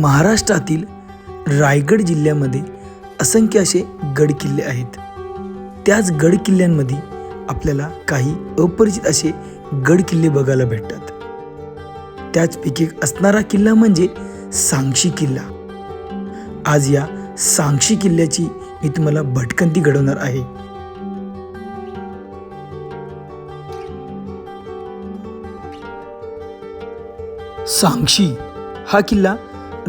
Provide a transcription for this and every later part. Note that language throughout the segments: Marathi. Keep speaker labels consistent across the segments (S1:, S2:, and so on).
S1: महाराष्ट्रातील रायगड जिल्ह्यामध्ये असंख्य असे गडकिल्ले आहेत. त्याच गडकिल्ल्यांमध्ये आपल्याला काही अपरिचित असे गडकिल्ले बघायला भेटतात. त्याचपैकी एक असणारा किल्ला म्हणजे सांगशी किल्ला. आज या सांगशी किल्ल्याची मी तुम्हाला भटकंती घडवणार आहे. सांगशी हा किल्ला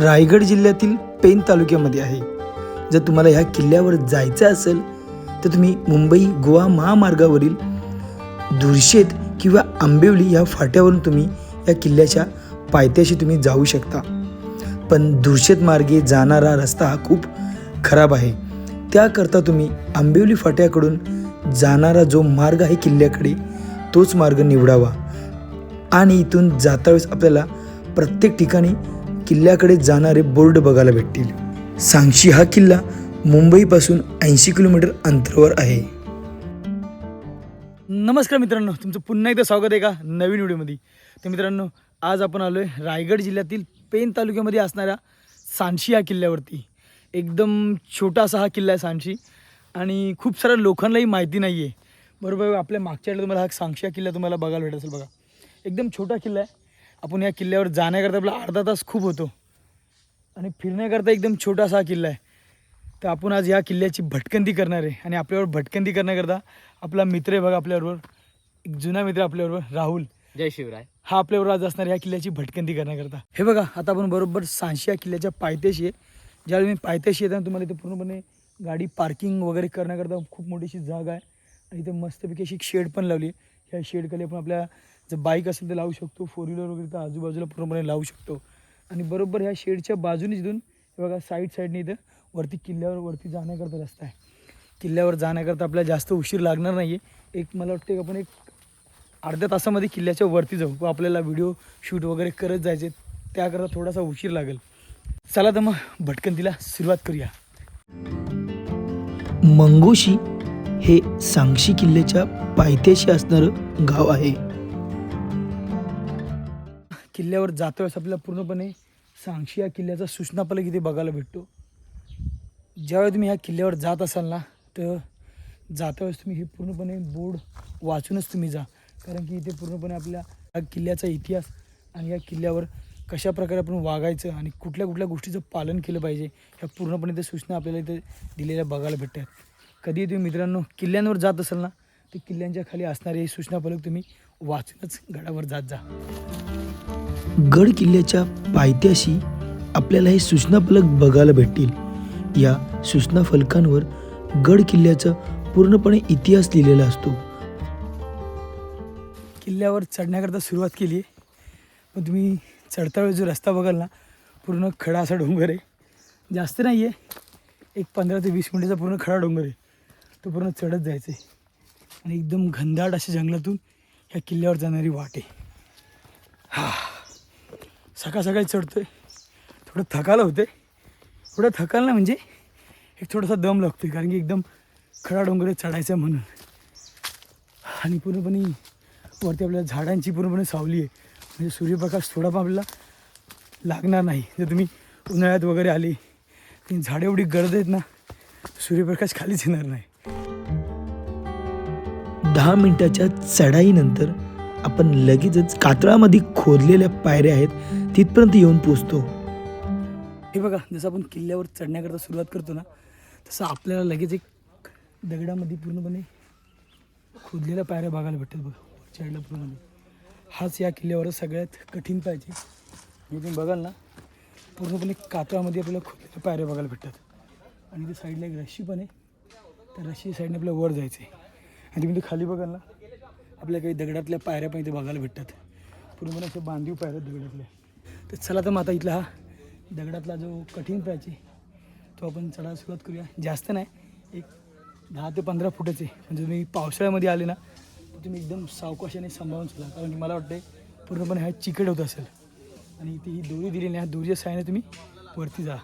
S1: रायगड जिल्ह्यातील पेन तालुक्यामध्ये आहे. जर तुम्हाला ह्या किल्ल्यावर जायचं असेल तर तुम्ही मुंबई गोवा महामार्गावरील दुर्शेत किंवा आंबिवली ह्या फाट्यावरून तुम्ही या किल्ल्याच्या पायथ्याशी तुम्ही जाऊ शकता. पण दुर्शेत मार्गे जाणारा रस्ता हा खूप खराब आहे. त्याकरता तुम्ही आंबिवली फाट्याकडून जाणारा जो मार्ग आहे किल्ल्याकडे तोच मार्ग निवडावा. आणि इथून जाता वेळेस आपल्याला प्रत्येक ठिकाणी किल्ल्याकडे जाणारे बोर्ड बघायला भेटतील. सांगशी हा किल्ला मुंबईपासून ऐंशी किलोमीटर अंतरावर आहे. नमस्कार मित्रांनो तुमचं पुन्हा एकदा स्वागत आहे का नवीन व्हिडिओमध्ये? तर मित्रांनो आज आपण आलो आहे रायगड जिल्ह्यातील पेन तालुक्यामध्ये असणाऱ्या सांशी या किल्ल्यावरती. एकदम छोटासा हा किल्ला आहे सांशी आणि खूप साऱ्या लोकांनाही माहिती नाही आहे बरोबर आपल्या मागच्या वेळेला तुम्हाला हा सांगशी हा किल्ला तुम्हाला बघायला भेटत असेल बघा. एकदम छोटा किल्ला आहे. आपण या किल्ल्यावर जाण्याकरता आपला अर्धा तास खूप होतो. आणि फिरण्याकरता एकदम छोटासा हा किल्ला आहे. तर आपण आज या किल्ल्याची भटकंती करणार आहे. आणि आपल्यावर भटकंती करण्याकरता आपला मित्र आहे बघा आपल्याबरोबर. एक जुना मित्र आपल्याबरोबर राहुल.
S2: जय शिवराय.
S1: हा आपल्याबरोबर आज असणार ह्या किल्ल्याची भटकंती करण्याकरता. हे बघा आता आपण बरोबर सांशी या किल्ल्याच्या पायथ्याशी आहे. ज्यावेळी मी पायथ्याशी येताना तुम्हाला इथे पूर्णपणे गाडी पार्किंग वगैरे करण्याकरता खूप मोठीशी जागा आहे. आणि इथे मस्तपैकी अशी शेड पण लावली आहे. ह्या शेडखाली आपण आपल्या जर बाईक असेल तर लावू शकतो फोर व्हीलर वगैरे तर आजूबाजूला पूर्णपणे लावू शकतो. आणि बरोबर ह्या शेडच्या बाजूने जिथून हे बघा साईड साईडने इथं वरती किल्ल्यावर वरती जाण्याकरता रस्ता आहे. किल्ल्यावर जाण्याकरता आपल्याला जास्त उशीर लागणार नाही आहे एक मला वाटते आपण एक अर्ध्या तासामध्ये किल्ल्याच्या वरती जाऊ. आपल्याला व्हिडिओ शूट वगैरे करत जायचे त्याकरता थोडासा उशीर लागेल. चला तर मग भटकंतीला सुरुवात करूया. मंगोशी हे सांगशी किल्ल्याच्या पायथ्याशी असणारं गाव आहे. किल्ल्यावर जातो वेळेस आपल्याला पूर्णपणे सांगशी या किल्ल्याचा सूचना फलक इथे बघायला भेटतो. ज्यावेळी तुम्ही ह्या किल्ल्यावर जात असाल ना तर जाता वेळेस तुम्ही हे पूर्णपणे बोर्ड वाचूनच तुम्ही जा. कारण की इथे पूर्णपणे आपल्या या किल्ल्याचा इतिहास आणि या किल्ल्यावर कशा प्रकारे आपण वागायचं आणि कुठल्या कुठल्या गोष्टीचं पालन केलं पाहिजे ह्या पूर्णपणे त्या सूचना आपल्याला इथे दिलेल्या बघायला भेटतात. कधी तुम्ही मित्रांनो किल्ल्यांवर जात असाल ना तर किल्ल्यांच्या खाली असणारे हे सूचना फलक तुम्ही वाचूनच गडावर जात जा. गड किल्ल्याच्या पायथ्याशी आपल्याला हे सूचना फलक बघायला भेटतील. या सूचना फलकांवर गड किल्ल्याचा पूर्णपणे इतिहास लिहिलेला असतो. किल्ल्यावर चढण्याकरता सुरुवात केली आहे. पण तुम्ही चढता वेळेस जो रस्ता बघाल ना पूर्ण खडा असा डोंगर आहे. जास्त नाही आहे एक पंधरा ते वीस मिनिटाचा पूर्ण खडा डोंगर आहे. तो पूर्ण चढत जायचं आहे आणि एकदम घनदाट अशा जंगलातून ह्या किल्ल्यावर जाणारी वाट आहे. हा. सकाळ सकाळी चढतोय. थोडं थकायला होते थोडं थकाल ना म्हणजे एक थोडासा दम लागतो आहे कारण की एकदम खडा डोंगर चढायचं आहे म्हणून. आणि पूर्णपणे वरती आपल्या झाडांची पूर्णपणे सावली आहे. म्हणजे सूर्यप्रकाश थोडा पण आपल्याला लागणार नाही. जर तुम्ही उन्हाळ्यात वगैरे आले ती झाडं एवढी गरज आहेत ना सूर्यप्रकाश खालीच येणार नाही. दहा मिनटाच्या चढाईनंतर आपण लगेचच कातळामध्ये खोदलेल्या पायऱ्या आहेत तिथपर्यंत येऊन पोचतो हे बघा जसं आपण किल्ल्यावर चढण्याकरता सुरुवात करतो ना तसं आपल्याला लगेच एक दगडामध्ये पूर्णपणे खोदलेल्या पायऱ्या बघायला भेटतात बघा चढल्या पूर्णपणे. हाच या किल्ल्यावर सगळ्यात कठीण पाहिजे म्हणजे तुम्ही बघाल ना पूर्णपणे कातळामध्ये आपल्याला खोदलेल्या पायऱ्या बघायला भेटतात. आणि ते साईडला एक रशी पण आहे त्या रशी साईडने आपल्याला वर जायचं आहे आणि तुम्ही ते खाली बघाल ना आपल्या काही दगडातल्या पायऱ्या पण इथे बघायला भेटतात. पूर्णपणे असे बांधीव पायऱ्या दगडातल्या. तर चला तर मग आता इथला हा दगडातला जो कठीण पॅच तो आपण चढायला सुरुवात करूया. जास्त नाही एक दहा ते पंधरा फुटाचे. म्हणजे तुम्ही पावसाळ्यामध्ये आले ना तर तुम्ही एकदम सावकाशाने सांभाळून चला. कारण की मला वाटते पूर्णपणे हा चिकट होत असेल. आणि ती ही दोरी दिलेली आहे ह्या दोरीच्या साहाय्याने तुम्ही वरती जा.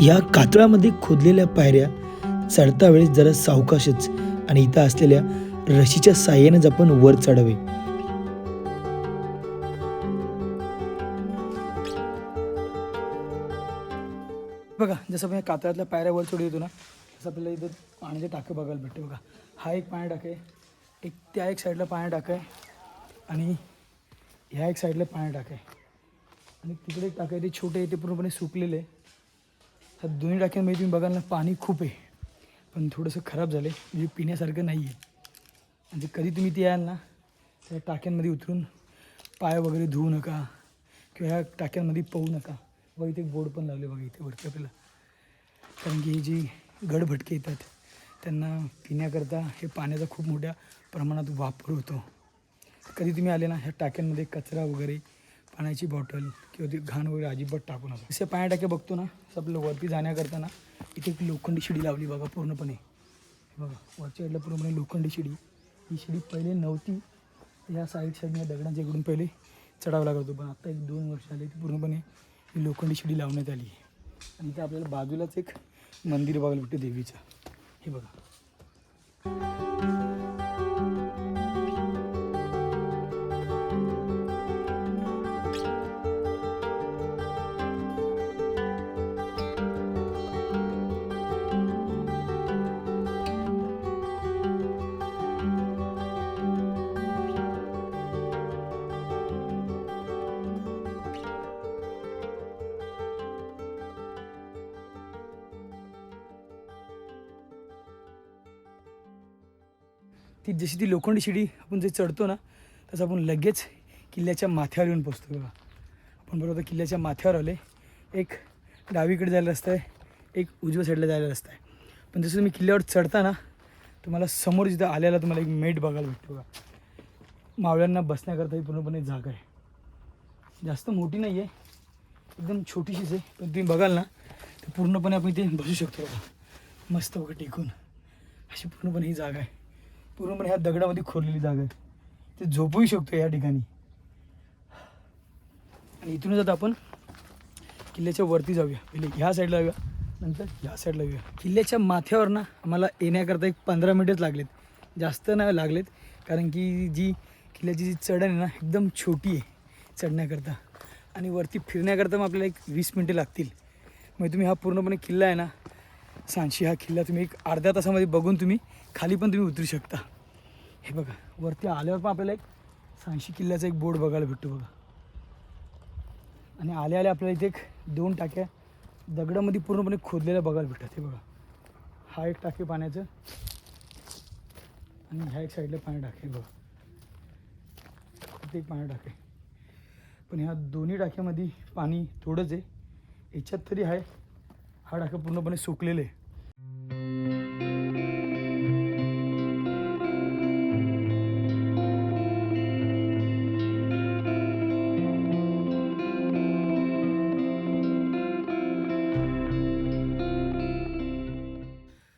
S1: या कातळामध्ये खोदलेल्या पायऱ्या चढता वेळेस जरा सावकाशच आणि इथं असलेल्या रशीच्या साह्यानेच आपण वर चढावे. बघा जसं आपण कातळातल्या पायऱ्या वर चढू येतो ना तसं आपल्याला इथं पाण्याचे टाके बघायला भेटते बघा. हा एक पाणी टाका आहे एक त्या एक साईडला पाणी टाका आहे आणि ह्या एक साईडला पाणी टाका. आहे आणि तिकडे एक आहे ते छोटे आहे ते पूर्णपणे सुकलेले. आहे ह्या दोन्ही टाक्यांमध्ये तुम्ही बघाल ना पाणी खूप आहे. पण थोडंसं खराब झालं आहे म्हणजे पिण्यासारखं नाही आहे म्हणजे कधी तुम्ही ते याल ना त्या टाक्यांमध्ये उतरून पाय वगैरे धुवू नका किंवा ह्या टाक्यांमध्ये पोहू नका. बघा इथे बोर्ड पण लावले बघा इथे वरती आपल्याला. कारण की हे जी गडभटके येतात त्यांना पिण्याकरता हे पाण्याचा खूप मोठ्या प्रमाणात वापर होतो. कधी तुम्ही आले ना ह्या टाक्यांमध्ये कचरा वगैरे पाण्याची बॉटल किंवा ती घाण वगैरे अजिबात टाकू नका. असे पाण्या टाके बघतो ना आपलं वरती जाण्याकरता ना इथे एक लोखंडी शिडी लावली बघा पूर्णपणे. हे बघा वरच्या साईडला पूर्णपणे लोखंडी शिडी. ही शिडी पहिले नव्हती. या साईड साईडने दगडांच्या इकडून पहिले चढावं लागत होतो. पण आता एक दोन वर्ष आले ती पूर्णपणे ही लोखंडी शिडी लावण्यात आली. आहे आणि इथे आपल्याला बाजूलाच एक मंदिर बघायला भेटतं देवीचं. हे बघा. ती जशी ती लोखंडी शिडी आपण जे चढतो ना तसं आपण लगेच किल्ल्याच्या माथ्यावर येऊन पोचतो बघा. आपण बरोबर आता किल्ल्याच्या माथ्यावर आले एक डावीकडे जायला रस्ता आहे एक उजव्या साईडला जायला रस्ता आहे. पण जसं तुम्ही किल्ल्यावर चढता ना तुम्हाला समोर जिथं आल्याला तुम्हाला एक मेट बघायला भेटतो बघा. मावळ्यांना बसण्याकरता ही पूर्णपणे जागा आहे. जास्त मोठी नाही आहे एकदम छोटीशीच आहे पण तुम्ही बघाल ना तर पूर्णपणे आपण इथे बसू शकतो बघा. मस्त बघा टेकून. अशी पूर्णपणे ही जागा आहे. पूर्णपणे ह्या दगडामध्ये खोरलेली जागा आहे. ते झोपूही शकतो या ठिकाणी. आणि इथूनच आता आपण किल्ल्याच्या वरती जाऊया. पहिले ह्या साईडला जाऊया. नंतर ह्या साईडला येऊया किल्ल्याच्या माथ्यावर ना आम्हाला येण्याकरता एक पंधरा मिनिटच लागलेत. जास्त नाही लागलेत. कारण की जी किल्ल्याची जी चढण आहे ना एकदम छोटी आहे चढण्याकरता. आणि वरती फिरण्याकरता मग आपल्याला एक वीस मिनटे लागतील. मग तुम्ही हा पूर्णपणे किल्ला आहे ना सांशी हा किल्ला तुम्ही एक अर्ध्या तासामध्ये बघून तुम्ही खाली पण तुम्ही उतरू शकता. हे बघा वरती आल्यावर पण आपल्याला एक सांशी किल्ल्याचा एक बोर्ड बघायला भेटतो बघा. आणि आल्या आल्या आपल्याला इथे एक दोन टाक्या दगडामध्ये पूर्णपणे खोदलेल्या बघायला भेटतात. हे बघा हा एक टाके पाण्याचं आणि ह्या एक साईडला पाणी टाके. बघा इथे एक पाणी टाके. पण ह्या दोन्ही टाक्यामध्ये पाणी थोडंच आहे. याच्यात तरी आहे. हा पूर्णपणे सुकलेले. आहे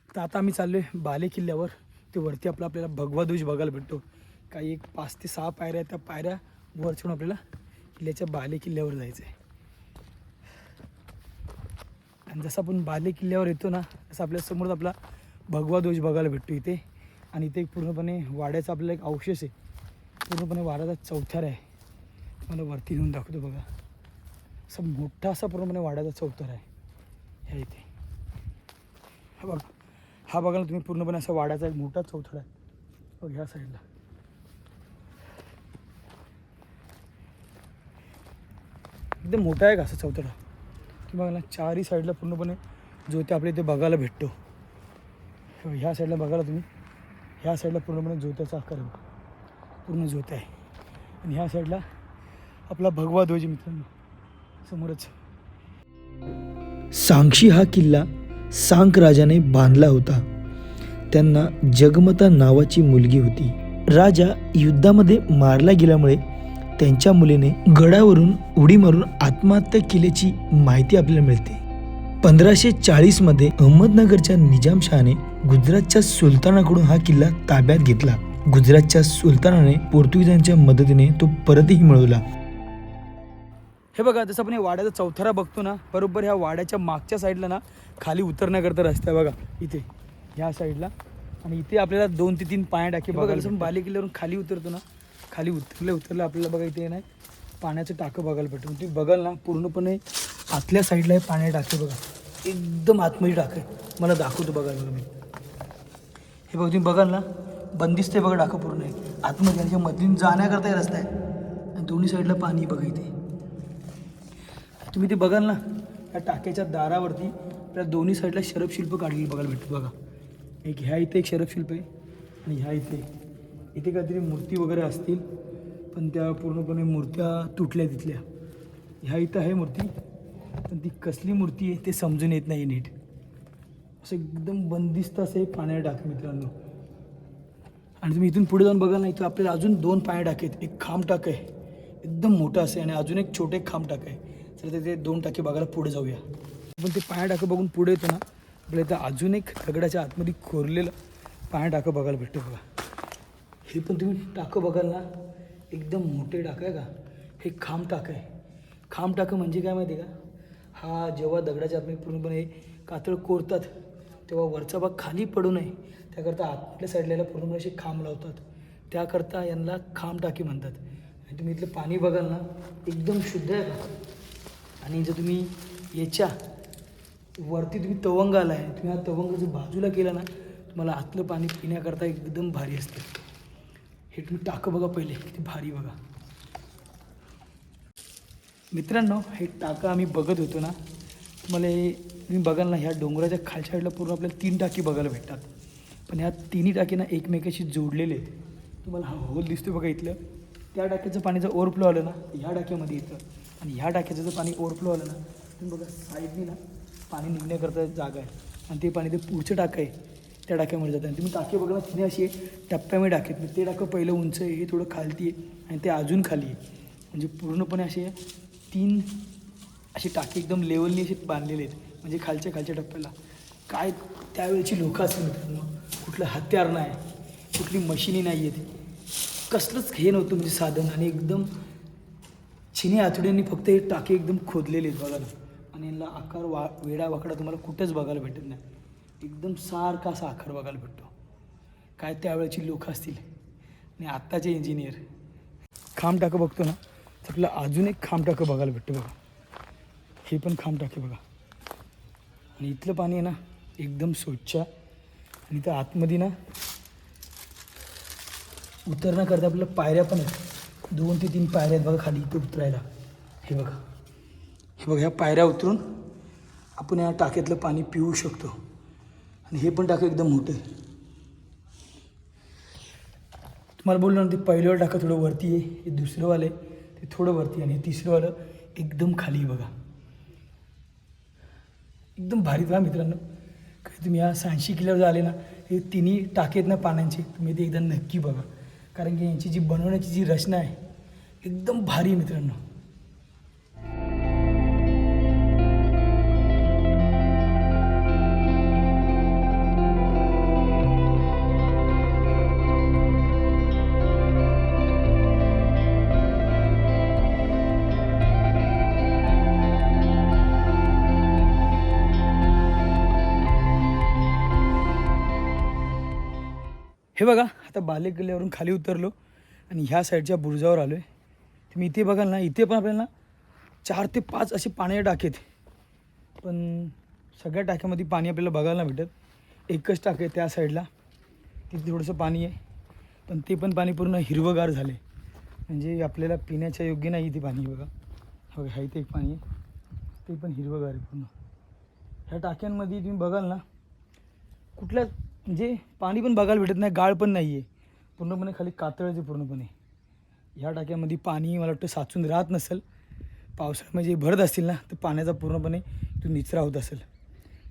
S1: तर आता आम्ही चाललो आहे बाले किल्ल्यावर. ते वरती आपला आपल्याला भगवा ध्वज बघायला भेटतो. काही एक पाच ते सहा पायऱ्या आहेत त्या पायऱ्या वर चढून आपल्याला किल्ल्याच्या बाले किल्ल्यावर जायचं आहे आणि जसं आपण बाले किल्ल्यावर येतो ना तसं आपल्या समोरच आपला भगवा ध्वज बघायला भेटतो इथे. आणि इथे एक पूर्णपणे वाड्याचा आपल्याला एक अवशेष आहे. पूर्णपणे वाड्याचा चौथार आहे. तुम्हाला वरती घेऊन दाखवतो बघा. असा मोठा असा पूर्णपणे वाड्याचा चौथार आहे. ह्या इथे. हा बघा. हा बघा ना तुम्ही पूर्णपणे असा वाड्याचा एक मोठा चौथडा आहे. बघ ह्या साईडला. एकदम मोठा आहे का असा चौथडा बघा ना चारही साईडला पूर्णपणे ज्योती आपल्या इथे बघायला भेटतो. ह्या साईडला बघायला तुम्ही ह्या साईडला पूर्णपणे ज्योत्याचा आकार आहे पूर्ण ज्योत आहे. आणि ह्या साईडला आपला भगवा ध्वज मित्रांनो समोरच. सांगशी हा किल्ला सांक राजाने बांधला होता. त्यांना जगमता नावाची मुलगी होती. राजा युद्धामध्ये मारला गेल्यामुळे त्यांच्या मुलीने गडावरून उडी मारून आत्महत्या केल्याची माहिती आपल्याला मिळते. पंधराशे चाळीसमध्ये अहमदनगरच्या निजामशहाने गुजरातच्या सुलतानाकडून हा किल्ला ताब्यात घेतला. गुजरातच्या सुलतानाने पोर्तुगीजांच्या मदतीने तो परतही मिळवला. हे बघा जसं आपण हे वाड्याचा चौथारा बघतो ना बरोबर ह्या वाड्याच्या मागच्या साईडला ना खाली उतरण्याकरता रस्ता बघा इथे. ह्या साईडला. आणि इथे आपल्याला दोन ते तीन पाण्या टाके बघा जसं बाले किल्ल्यावरून खाली उतरतो ना खाली उतरले उतरलं आपल्याला बघा इथे नाही पाण्याचं टाकं बघायला भेटतं ती म्हणजे बघाल ना पूर्णपणे आतल्या साईडला हे पाण्या टाके बघा. एकदम आतमध्ये टाक आहे. मला दाखवतो बघायला बघा मी हे बघा तुम्ही बघाल ना बंदिस्त आहे बघा टाकं पूर्ण. आहे आतमध्ये यांच्या मधून जाण्याकरता हे रस्ता आहे. आणि दोन्ही साईडला पाणी बघा इथे. तुम्ही ते बघाल ना या टाक्याच्या दारावरती आपल्या दोन्ही साईडला शरपशिल्प काढलेली बघायला भेटतो बघा. एक ह्या इथे एक शरपशिल्प आहे आणि ह्या इथे. इथे काहीतरी मूर्ती वगैरे असतील पण त्या पूर्णपणे मूर्त्या तुटल्या तिथल्या. ह्या इथं आहे मूर्ती पण ती कसली मूर्ती आहे ते समजून येत नाही नीट. असं एकदम बंदिस्त असं हे पाण्या टाक मित्रांनो. आणि तुम्ही इथून पुढे जाऊन बघाल ना इथं आपल्याला अजून दोन पाण्या टाके आहेत. एक खांब टाक आहे. एकदम मोठं असं आहे आणि अजून एक छोटे खांब टाक आहे. तर ते दोन टाके बघायला पुढे जाऊया. पण ते पाण्या टाकं बघून पुढे येतो ना आपल्याला इथं अजून एक दगडाच्या आतमध्ये खोरलेलं पाण्या टाकं बघायला भेटतं बघा. हे पण तुम्ही टाकं बघाल ना. एकदम मोठे टाकं आहे का? हे खांब टाकं आहे. खांब टाकं म्हणजे काय माहिती आहे का? हा जेव्हा दगडाच्या आतमध्ये पूर्णपणे कातळ कोरतात तेव्हा वरचा भाग खाली पडू नये. त्याकरता आतल्या साईडला पूर्णपणे असे खांब लावतात. त्याकरता यांना खांब टाकी म्हणतात. आणि तुम्ही इथलं पाणी बघाल ना एकदम शुद्ध आहे का? आणि जर तुम्ही याच्या वरती तुम्ही तवंग आला आहे तुम्ही हा तवंग जर बाजूला केला ना तुम्हाला आतलं पाणी पिण्याकरता एकदम भारी असते. हे तुम्ही टाकं बघा पहिले किती भारी बघा. मित्रांनो हे टाकं आम्ही बघत होतो ना तुम्हाला हे तुम्ही बघाल ना ह्या डोंगराच्या खालच्या साईडला पूर्ण आपल्याला तीन टाकी बघायला भेटतात. पण ह्या तिन्ही टाकी ना एकमेकाशी जोडलेले आहेत. तुम्हाला हा होल दिसतो बघा इथलं. त्या टाक्याचं पाणी जर ओव्हरफ्लो आलं ना ह्या टाक्यामध्ये येतं आणि ह्या टाक्याचं जर पाणी ओव्हरफ्लो आलं ना तुम्ही बघा साईडनी ना पाणी निघण्याकरता जागा आहे. आणि ते पाणी ते पुढचं टाकं आहे. त्या डाक्यामध्ये जातात. आणि तुम्ही टाके बघा तिने अशी टप्प्यामध्ये टाकेत म्हणजे ते डाकं पहिलं उंच आहे हे थोडं खालती आहे आणि ते अजून खाली आहे. म्हणजे पूर्णपणे असे तीन असे टाके एकदम लेवलनी असे बांधलेले आहेत. म्हणजे खालच्या खालच्या टप्प्याला. काय त्यावेळेची लोकं असतील मित्रांनो कुठलं हत्यार नाही कुठली मशिनी नाही आहेत. कसलंच हे नव्हतं म्हणजे साधन. आणि एकदम चिनी आतड्यांनी फक्त हे टाके एकदम खोदलेले आहेत बघा ना. आणि यांना आकार वा वेडा वाकडा तुम्हाला कुठेच बघायला भेटत नाही. एकदम सारखा असा आखर बघायला भेटतो. काय त्यावेळेची लोक असतील. आणि आत्ताचे इंजिनियर खांब टाकं बघतो ना तर आपल्याला अजून एक खांब टाकं बघायला भेटतं बघा. हे पण खांब टाके बघा. आणि इथलं पाणी आहे ना एकदम स्वच्छ. आणि त्या आतमध्ये ना उतरण्याकरता आपल्याला पायऱ्या पण आहेत. दोन ते तीन पायऱ्या आहेत बघा खाली इथं उतरायला. हे बघा. हे बघा ह्या पायऱ्या उतरून आपण या टाक्यातलं पाणी पिऊ शकतो. आणि हे पण टाकं एकदम मोठं आहे. तुम्हाला बोललो ना ते पहिल्यावर टाका थोडं वरती आहे हे दुसरंवालं आहे ते थोडं वरती आहे आणि हे तिसरंवालं एकदम खाली बघा. एकदम भारी बघा मित्रांनो. काही तुम्ही या सांशी किलोवर आले ना हे तिन्ही टाके आहेत ना पाण्याचे तुम्ही ते एकदा नक्की बघा. कारण की यांची जी बनवण्याची जी रचना आहे एकदम भारी आहे मित्रांनो. हे बघा आता बाले किल्ल्यावरून खाली उतरलो आणि ह्या साईडच्या बुरुजावर आलो आहे तुम्ही इथे बघाल ना इथे पण आपल्याला चार ते पाच असे पाण्याचे टाकेत आहेत. पण सगळ्या टाक्यामध्ये पाणी आपल्याला बघायला भेटत. एकच टाक आहे त्या साईडला. तिथे थोडंसं पाणी आहे. पण ते पण पाणी पूर्ण हिरवगार झाले म्हणजे आपल्याला पिण्याच्या योग्य नाही ते पाणी बघा. बघा ह्या इथे एक पाणी आहे. ते पण हिरवगार आहे पूर्ण. ह्या टाक्यांमध्ये तुम्ही बघाल ना कुठल्या म्हणजे पाणी पण बघायला भेटत नाही गाळ पण नाही आहे पूर्णपणे खाली कातळच पूर्णपणे. ह्या टाक्यामध्ये पाणी मला वाटतं साचून राहत नसेल. पावसाळ्यामध्ये म्हणजे भरत असतील ना तर पाण्याचा पूर्णपणे तो निचरा होत असेल.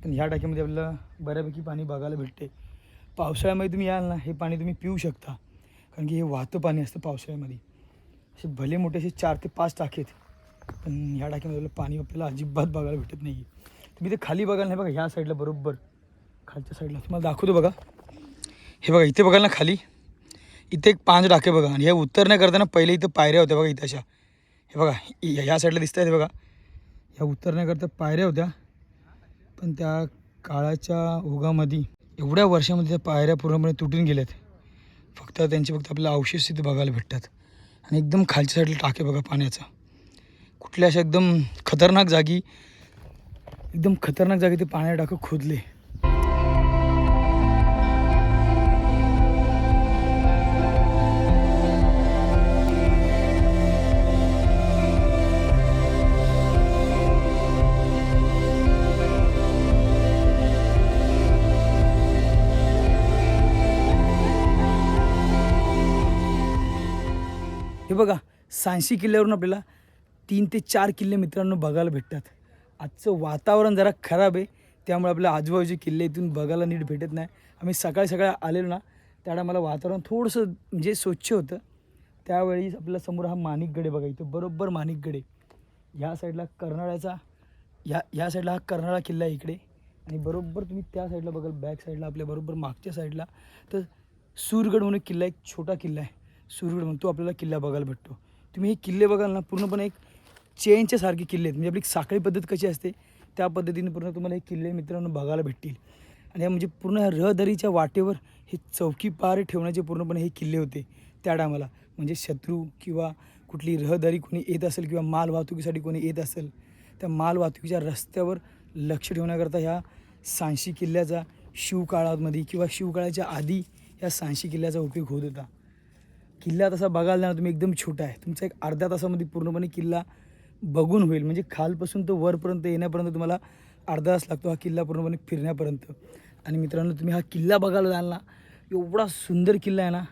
S1: पण ह्या टाक्यामध्ये आपल्याला बऱ्यापैकी पाणी बघायला भेटते. पावसाळ्यामध्ये तुम्ही याल ना हे पाणी तुम्ही पिऊ शकता. कारण की हे वाहतं पाणी असतं पावसाळ्यामध्ये. असे भले मोठे असे चार ते पाच टाके आहेत पण ह्या टाक्यामध्ये पाणी आपल्याला अजिबात बघायला भेटत नाही तुम्ही ते खाली बघाल नाही बघा ह्या साईडला बरोबर. खालच्या साईडला तुम्हाला दाखवतो बघा. हे बघा इथे बघाल ना खाली? इथे एक पाच डाके बघा. आणि हे उतरण्या करताना पहिले इथं पायऱ्या होत्या बघा इथे अशा. हे बघा ह्या साईडला दिसत आहेत बघा. ह्या करता पायऱ्या होत्या. पण त्या काळाच्या ओघामध्ये एवढ्या वर्षामध्ये त्या पायऱ्या पूर्णपणे तुटून गेल्यात. फक्त त्यांचे फक्त आपल्याला अवशेष तिथे बघायला भेटतात. आणि एकदम खालच्या साईडला टाके बघा पाण्याचा. कुठल्या अशा एकदम खतरनाक जागी एकदम खतरनाक जागी ते पाण्यात टाकं खोदले. सांशी किल्ल्यावरून आपल्याला तीन ते चार किल्ले मित्रांनो बघायला भेटतात. आजचं वातावरण जरा खराब आहे. त्यामुळे आपल्या आजूबाजूचे किल्ले इथून बघायला नीट भेटत नाही. आम्ही सकाळी सकाळी आलेलो ना त्यावेळेला मला वातावरण थोडंसं म्हणजे स्वच्छ होतं. त्यावेळी आपल्यासमोर हा माणिकगडे बघायचं बघा इथं बरोबर माणिकगडे ह्या साईडला कर्नाळ्याचा ह्या ह्या साईडला हा कर्नाळा किल्ला आहे इकडे. आणि बरोबर तुम्ही त्या साईडला बघाल बॅक साईडला आपल्या बरोबर मागच्या साईडला. तर सूरगड म्हणून किल्ला एक छोटा किल्ला आहे. सूरगड म्हणून तो आपल्याला किल्ला बघायला भेटतो. तुम्ही हे किल्ले बघाल ना पूर्णपणे एक चेनच्या सारखे किल्ले आहेत. म्हणजे आपली साखळी पद्धत कशी असते त्या पद्धतीने पूर्ण तुम्हाला हे किल्ले मित्रांनो बघायला भेटतील. आणि या म्हणजे पूर्ण ह्या रहदारीच्या वाटेवर हे चौकी पार ठेवण्याचे पूर्णपणे हे किल्ले होते त्या टायमाला. म्हणजे शत्रू किंवा कुठली रहदारी कोणी येत असेल किंवा माल वाहतुकीसाठी कोणी येत असेल त्या माल वाहतुकीच्या रस्त्यावर लक्ष ठेवण्याकरता ह्या सांशी किल्ल्याचा शिवकाळामध्ये किंवा शिवकाळाच्या आधी या सांशी किल्ल्याचा उपयोग होत होता. किल्ला तसा बघायला ना तुम्ही एकदम छोटा आहे. तुमचा एक अर्ध्या तासामध्ये पूर्णपणे किल्ला बघून होईल. म्हणजे खालपासून तो वरपर्यंत येण्यापर्यंत तुम्हाला अर्धा तास लागतो हा किल्ला पूर्णपणे फिरण्यापर्यंत. आणि मित्रांनो तुम्ही हा किल्ला बघायला जाल ना एवढा सुंदर किल्ला आहे ना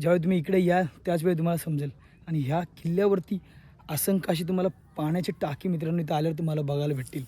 S1: ज्यावेळी तुम्ही इकडे या त्याचवेळी तुम्हाला समजेल. आणि ह्या किल्ल्यावरती असंख्य अशी तुम्हाला पाण्याची टाकी मित्रांनो इथं आल्यावर तुम्हाला बघायला भेटतील.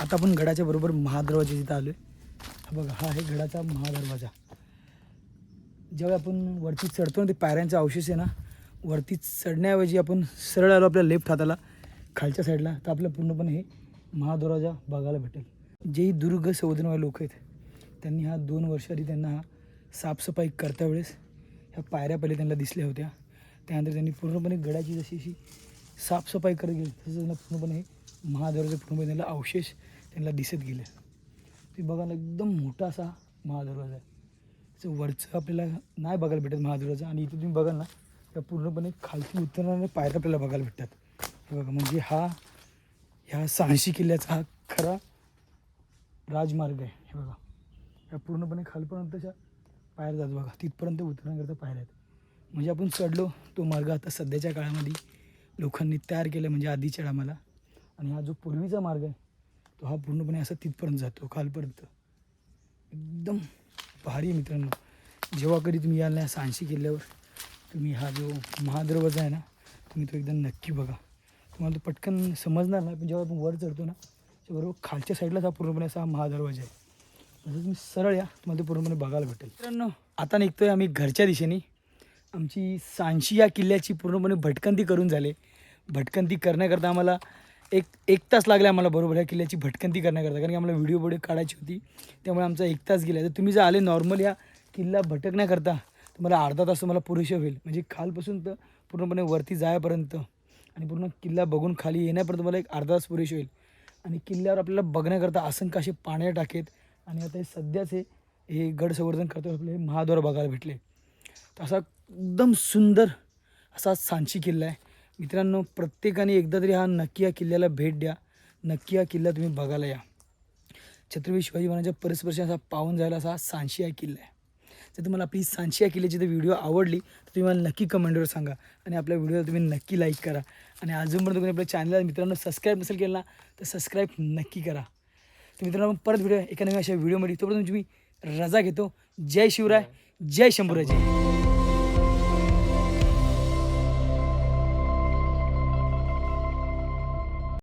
S1: आता आपण गडाच्या बरोबर महादरवाजा जिथं आलो आहे हा बघा हा आहे गडाचा महादरवाजा. ज्यावेळी आपण वरती चढतो ना ते पायऱ्यांचा अवशेष आहे ना वरती चढण्याऐवजी आपण सरळ आलो आपल्या लेफ्ट हाताला खालच्या साईडला तर आपलं पूर्णपणे हे महादरवाजा बघायला भेटेल. जेही दुर्ग संवर्धनवाले लोक आहेत त्यांनी हा दोन वर्ष आधी त्यांना हा साफसफाई करत्या वेळेस ह्या पायऱ्या पहिले त्यांना दिसल्या होत्या. त्यानंतर त्यांनी पूर्णपणे गडाची जशी अशी साफसफाई करत गेली तसं त्यांना पूर्णपणे हे महादेवाच्या पूर्णपणे त्यांना अवशेष त्यांना दिसत गेले. ते बघायला एकदम मोठा असा महादरवाजा आहे. त्याचं वरचं आपल्याला नाही बघायला भेटत महादेवाचं आणि इथे तुम्ही बघाल ना त्या पूर्णपणे खालती उतरणाऱ्या पायऱ्या आपल्याला बघायला भेटतात. हे बघा म्हणजे हा ह्या सहाशे किल्ल्याचा हा खरा राजमार्ग आहे. हे बघा या पूर्णपणे खालपर्यंतच्या पायऱ्या जात बघा. तिथपर्यंत उतरण्याकरता पायऱ्या आहेत. म्हणजे आपण चढलो तो मार्ग आता सध्याच्या काळामध्ये लोकांनी तयार केला म्हणजे आधीच्या टायमाला आणि हा जो पूर्वीचा मार्ग आहे तो हा पूर्णपणे असा तिथपर्यंत जातो खालपर्यंत. एकदम भारी मित्रांनो. जेव्हा कधी तुम्ही याल ना सांशी किल्ल्यावर तुम्ही हा जो महादरवाजा आहे ना तुम्ही तो एकदा नक्की बघा. तुम्हाला तो पटकन समजणार नाही पण जेव्हा आपण वर चढतो ना बरोबर खालच्या साईडलाच हा पूर्णपणे असा महादरवाजा आहे. तसं तुम्ही सरळ या तुम्हाला ते पूर्णपणे बघायला भेटेल. मित्रांनो आता निघतोय आम्ही घरच्या दिशेने. आमची सांशी या किल्ल्याची पूर्णपणे भटकंती करून झाले. भटकंती करण्याकरता आम्हाला एक एक तास लागला आम्हाला बरोबर ह्या किल्ल्याची भटकंती करण्याकरता. कारण की आम्हाला व्हिडिओ बिडिओ काढायची होती. त्यामुळे आमचा एक तास गेला. तर तुम्ही जर आले नॉर्मल या किल्ला भटकण्याकरता मला अर्धा तास तुम्हाला पुरेसे होईल. म्हणजे खालपासून तर पूर्णपणे वरती जायपर्यंत आणि पूर्ण किल्ला बघून खाली येण्यापर्यंत तुम्हाला एक अर्धा तास पुरेसे होईल. आणि किल्ल्यावर आपल्याला बघण्याकरता असंख्य असे पाण्या टाकेत आणि आता हे सध्याच हे हे गड संवर्धन करतो आपले हे महाद्वार बघायला भेटले. तर असा एकदम सुंदर असा सांची किल्ला आहे. मित्रांनो प्रत्येकाने एकदा तरी हा नक्की या किल्ल्याला भेट द्या. नक्की हा किल्ला तुम्ही बघायला या. छत्रपती शिवाजी महाराजांच्या परस्पर्शी असा पाहून जायला असा हा सांशी हा किल्ला आहे. जर तुम्हाला आपली सांशी या किल्ल्याची जर व्हिडिओ आवडली तर तुम्ही मला नक्की कमेंटवर सांगा आणि आपल्या व्हिडिओला तुम्ही नक्की लाईक करा. आणि अजूनपर्यंत तुम्ही आपल्या चॅनलला मित्रांनो सबस्क्राईब नसेल केलं ना तर सबस्क्राईब नक्की करा. तर मित्रांनो परत व्हिडिओ एका नवीन अशा व्हिडिओमध्ये. तोपर्यंत तुम्ही रजा घेतो. जय शिवराय जय शंभूराजी.